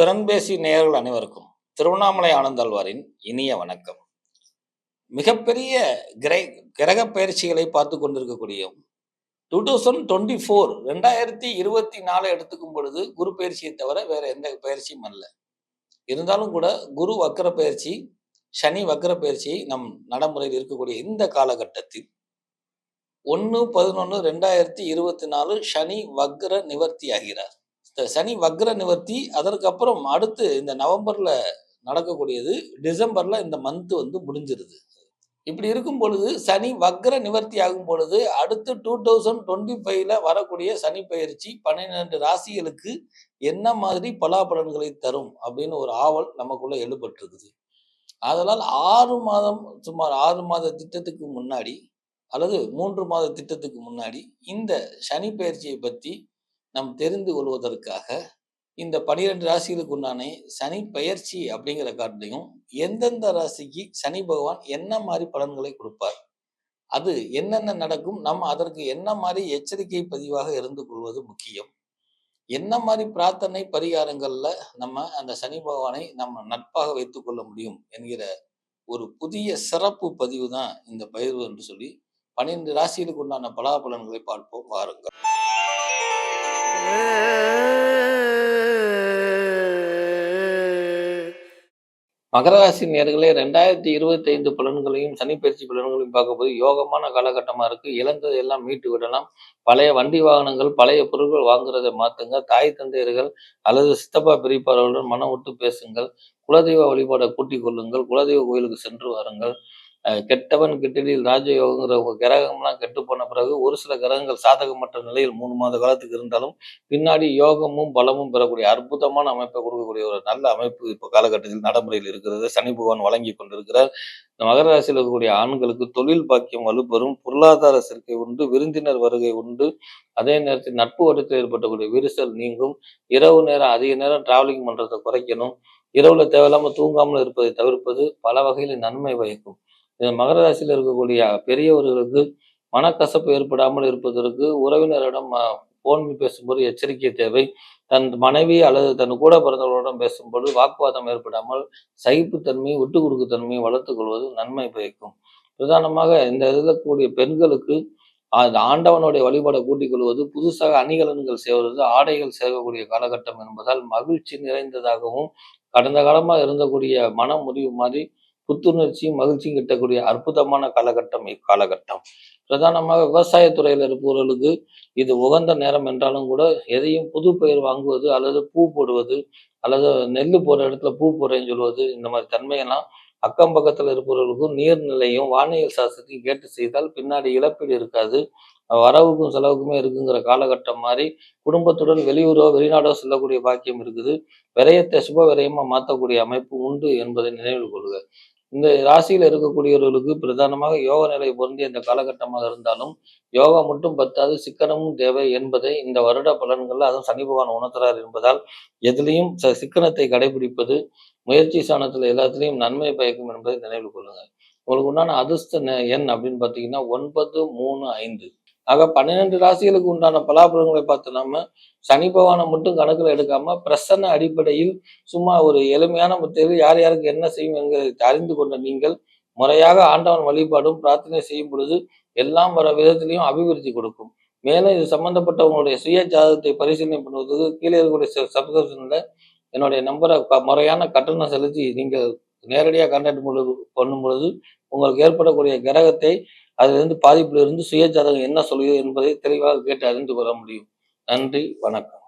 திறன்பேசி நேயர்கள் அனைவருக்கும் திருவண்ணாமலை ஆனந்தாழ்வாரின் இனிய வணக்கம். மிகப்பெரிய கிரை கிரக பயிற்சிகளை பார்த்து கொண்டிருக்கக்கூடிய டூ தௌசண்ட் டுவெண்ட்டி ஃபோர் ரெண்டாயிரத்தி இருபத்தி நாலு எடுத்துக்கும் பொழுது குரு பயிற்சியை தவிர வேற எந்த பயிற்சியும் அல்ல. இருந்தாலும் கூட குரு வக்கர பயிற்சி சனி வக்கர பயிற்சி நம் நடைமுறையில் இருக்கக்கூடிய இந்த காலகட்டத்தில் ஒன்று பதினொன்று ரெண்டாயிரத்தி இருபத்தி நாலு சனி வக்ர நிவர்த்தி ஆகிறார் சனி வக்ர நிவர்த்தி அதற்கப்புறம் அடுத்து இந்த நவம்பர்ல நடக்கக்கூடியது டிசம்பர்ல இந்த மந்த் வந்து முடிஞ்சிருது. இப்படி இருக்கும் பொழுது சனி வக்ர நிவர்த்தி ஆகும் பொழுது அடுத்து டூ தௌசண்ட் டுவெண்ட்டி ஃபைவ்ல வரக்கூடிய சனி பயிற்சி பன்னிரெண்டு ராசிகளுக்கு என்ன மாதிரி பலாபலன்களை தரும் அப்படின்னு ஒரு ஆவல் நமக்குள்ள எழுபட்டிருக்குது அதனால் ஆறு மாதம் சுமார் ஆறு மாத திட்டத்துக்கு முன்னாடி அல்லது மூன்று மாத திட்டத்துக்கு முன்னாடி இந்த சனி பயிற்சியை பற்றி நாம் தெரிந்து கொள்வதற்காக இந்த பனிரெண்டு ராசிகளுக்கு உண்டான சனி பயிற்சி அப்படிங்கிற கார்டையும் எந்தெந்த ராசிக்கு சனி பகவான் என்ன மாதிரி பலன்களை கொடுப்பார் அது என்னென்ன நடக்கும் நம்ம அதற்கு என்ன மாதிரி எச்சரிக்கை பதிவாக இருந்து கொள்வது முக்கியம். என்ன மாதிரி பிரார்த்தனை பரிகாரங்கள்ல நம்ம அந்த சனி பகவானை நம்ம நட்பாக வைத்துக் கொள்ள முடியும் என்கிற ஒரு புதிய சிறப்பு பதிவு தான் இந்த பயிர்வு என்று சொல்லி பன்னிரண்டு ராசிகளுக்கு உண்டான பலாபலன்களை பார்ப்போம் வாருங்கள். மகர ராசி நேர்களே ரெண்டாயிரத்தி இருபத்தி ஐந்து பலன்களையும் சனிப்பயிற்சி பலன்களையும் பார்க்கும்போது யோகமான காலகட்டமா இருக்கு. இழந்ததை எல்லாம் மீட்டு விடலாம். பழைய வண்டி வாகனங்கள் பழைய பொருட்கள் வாங்குறதை மாத்துங்க. தாய் தந்தையர்கள் அல்லது சித்தப்பா பிரிப்பாளர்களுடன் மனம் விட்டு பேசுங்கள். குலதெய்வ வழிபாடை கூட்டிக் கொள்ளுங்கள். குலதெய்வ கோயிலுக்கு சென்று வாருங்கள். கெட்டவன் கெட்டடியில் ராஜயோகங்கிற கிரகம்லாம் கெட்டு போன பிறகு ஒரு சில கிரகங்கள் சாதகமற்ற நிலையில் மூணு மாத காலத்துக்கு இருந்தாலும் பின்னாடி யோகமும் பலமும் பெறக்கூடிய அற்புதமான அமைப்பை கொடுக்கக்கூடிய ஒரு நல்ல அமைப்பு இப்போ காலகட்டத்தில் நடைமுறையில் இருக்கிறது. சனி பகவான் வழங்கி கொண்டிருக்கிறார். மகர ராசியில் இருக்கக்கூடிய ஆண்களுக்கு தொழில் பாக்கியம் வலுப்பெறும். பொருளாதார சேர்க்கை உண்டு. விருந்தினர் வருகை உண்டு. அதே நேரத்தில் நட்பு வட்டத்தில் ஏற்பட்டக்கூடிய விரிசல் நீங்கும். இரவு நேரம் அதிக நேரம் டிராவலிங் பண்றதை குறைக்கணும். இரவுல தேவையில்லாம தூங்காமல் இருப்பதை தவிர்ப்பது பல வகையில் நன்மை வகிக்கும். இந்த மகர ராசியில் இருக்கக்கூடிய பெரியவர்களுக்கு மனக்கசப்பு ஏற்படாமல் இருப்பதற்கு உறவினரிடம் போன் பேசும்போது எச்சரிக்கை தேவை. தன் மனைவி அல்லது தன் கூட பிறந்தவர்களிடம் பேசும்போது வாக்குவாதம் ஏற்படாமல் சகிப்புத்தன்மை விட்டு கொடுக்குத்தன்மையை வளர்த்துக் கொள்வது நன்மை பயக்கும். பிரதானமாக இந்த இருக்கக்கூடிய பெண்களுக்கு அந்த ஆண்டவனுடைய வழிபாடை கூட்டிக் கொள்வது புதுசாக அணிகலன்கள் செய்வது ஆடைகள் சேர்க்கக்கூடிய காலகட்டம் என்பதால் மகிழ்ச்சி நிறைந்ததாகவும் கடந்த காலமாக இருந்தக்கூடிய மன முடிவு மாதிரி புத்துணர்ச்சியும் மகிழ்ச்சியும் கிட்டக்கூடிய அற்புதமான காலகட்டம் இக்காலகட்டம். பிரதானமாக விவசாயத்துறையில் இருப்பவர்களுக்கு இது உகந்த நேரம் என்றாலும் கூட எதையும் புது பயிர் வாங்குவது அல்லது பூ போடுவது அல்லது நெல் போடுற இடத்துல பூ போடுறேன்னு சொல்வது இந்த மாதிரி தன்மையெல்லாம் அக்கம் பக்கத்தில் இருப்பவர்களுக்கும் நீர்நிலையும் வானியல் சாஸ்திரத்தையும் கேட்டு செய்தால் பின்னாடி இழப்பீடு இருக்காது. வரவுக்கும் செலவுக்குமே இருக்குங்கிற காலகட்டம் மாதிரி குடும்பத்துடன் வெளியூரோ வெளிநாடோ செல்லக்கூடிய பாக்கியம் இருக்குது. விரயத்தை சுப விரயமா மாற்றக்கூடிய அமைப்பு உண்டு என்பதை நினைவில் கொள்க. இந்த ராசியில் இருக்கக்கூடியவர்களுக்கு பிரதானமாக யோக நிலை பொருந்திய இந்த காலகட்டமாக இருந்தாலும் யோகா மட்டும் பத்தாது சிக்கனமும் தேவை என்பதை இந்த வருட பலன்களில் அதுவும் சனி பகவான் உணர்த்துறார் என்பதால் எதிலையும் சிக்கனத்தை கடைபிடிப்பது முயற்சி சாணத்தில் எல்லாத்துலேயும் நன்மை பயக்கும் என்பதை நினைவில் கொள்ளுங்கள். உங்களுக்கு உண்டான அதிர்ஷ்ட எண் அப்படின்னு பார்த்தீங்கன்னா ஒன்பது மூணு ஐந்து. ஆக பன்னிரெண்டு ராசிகளுக்கு உண்டான பலாபலங்களை பார்த்து நம்ம சனி பகவானை மட்டும் கணக்கில் எடுக்காம பிரசன்ன அடிப்படையில் சும்மா ஒரு எளிமையான முத்தையில் யார் யாருக்கு என்ன செய்யும் என்கிறதை அறிந்து கொண்ட நீங்கள் முறையாக ஆண்டவன் வழிபாடும் பிரார்த்தனை செய்யும் பொழுது எல்லாம் வர விதத்திலையும் அபிவிருத்தி கொடுக்கும். மேலும் இது சம்பந்தப்பட்ட உங்களுடைய சுய ஜாதகத்தை பரிசீலனை பண்ணுவதற்கு கீழே இருக்கக்கூடிய சப்ஸ்கிரிப்ஷன்ல என்னுடைய நம்பரை முறையான கட்டணம் செலுத்தி நீங்கள் நேரடியாக கான்டாக்ட் பண்ணும் பொழுது உங்களுக்கு ஏற்படக்கூடிய கிரகத்தை அதிலிருந்து பாதிப்பிலிருந்து சுய ஜாதகம் என்ன சொல்கிறது என்பதை தெளிவாக கேட்டு அறிந்து கொள்ள முடியும். நன்றி வணக்கம்.